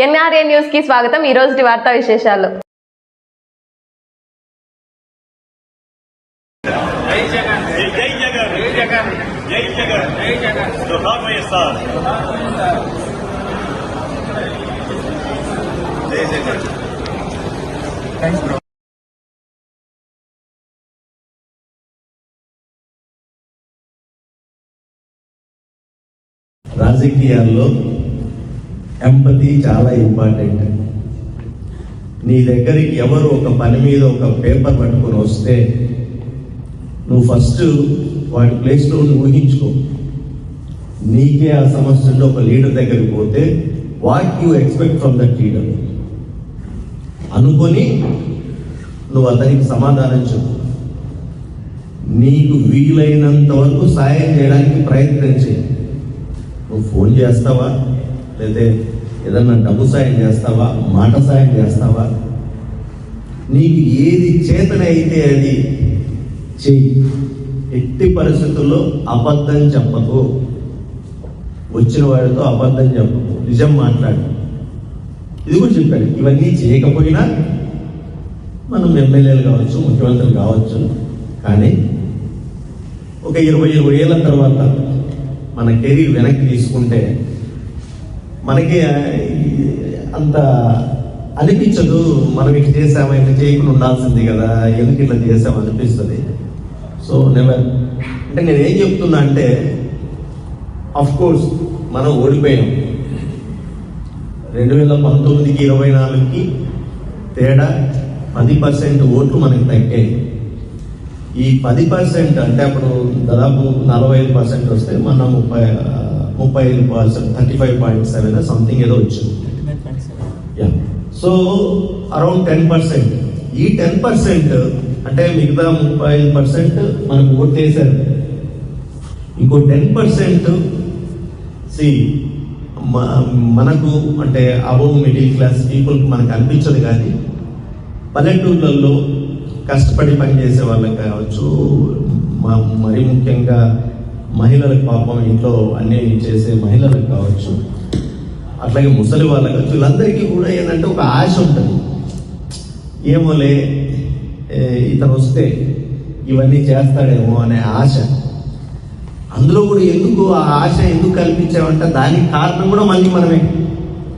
NRA న్యూస్కి స్వాగతం. ఈ రోజు వార్తా విశేషాలు. రాజకీయాల్లో ఎంపతి చాలా ఇంపార్టెంట్ నీ దగ్గరికి ఎవరు ఒక పని మీద ఒక పేపర్ పట్టుకొని వస్తే నువ్వు ఫస్ట్ వాడి ప్లేస్లో ఊహించుకో. నీకే ఆ సమస్యలో ఒక లీడర్ దగ్గరికి పోతే what you expect from that leader అనుకొని నువ్వు అతనికి సమాధానం చెప్పు. నీకు వీలైనంత వరకు సాయం చేయడానికి ప్రయత్నం చేయి. నువ్వు ఫోన్ చేస్తావా? లేదా ఏదన్నా డబ్బు సాయం చేస్తావా? మాట సాయం చేస్తావా? నీకు ఏది చేతనైతే అది చెయ్యి. ఎట్టి పరిస్థితుల్లో అబద్ధం చెప్పకు. వచ్చిన వాడితో అబద్ధం చెప్పకు. నిజం మాట్లాడు. ఇది కూడా చెప్పాడు. ఇవన్నీ చేయకపోయినా మనం ఎమ్మెల్యేలు కావచ్చు ముఖ్యమంత్రులు కావచ్చు. కానీ ఒక ఇరవై ఇరవై ఏళ్ళ తర్వాత మన కెరీర్ వెనక్కి తీసుకుంటే మనకి అంత అనిపించదు మనం ఇట్లా చేసామా ఇట్లా చేయకుండా ఉండాల్సింది కదా ఎందుకు ఇట్లా చేసాం అనిపిస్తుంది. సో నెవర్ అంటే నేను ఏం చెప్తున్నా అంటే అఫ్ కోర్స్ మనం ఓడిపోయాం రెండు వేల పంతొమ్మిదికి ఇరవై నాలుగుకి తేడా పది పర్సెంట్ ఓట్లు మనకి తగ్గాయి. ఈ పది పర్సెంట్ అంటే అప్పుడు దాదాపు నలభై ఐదు పర్సెంట్ వస్తే మన ముప్పై ముప్పై ఐదు thirty five point seven something ఏదో వచ్చింది. సో అరౌండ్ టెన్ పర్సెంట్ ఈ టెన్ పర్సెంట్ అంటే మిగతా ముప్పై ఐదు పర్సెంట్ మనకు ఓటేశారు ఇంకో టెన్ పర్సెంట్ సి మనకు అంటే అబోవ్ మిడిల్ క్లాస్ పీపుల్కి మనకు అనిపించదు కానీ పల్లెటూర్లలో కష్టపడి పనిచేసే వాళ్ళకి కావచ్చు మరీ ముఖ్యంగా మహిళలకు పాపం ఇంట్లో అన్నీ చేసే మహిళలకు కావచ్చు. అట్లాగే ముసలి వాళ్ళకి వీళ్ళందరికీ కూడా ఏంటంటే ఒక ఆశ ఉంటుంది. ఏమోలే ఏ, ఇతను వస్తే ఇవన్నీ చేస్తాడేమో అనే ఆశ. అందులో కూడా ఎందుకు ఆ ఆశ ఎందుకు కల్పించామంటే దానికి కారణం కూడా మళ్ళీ మనమే.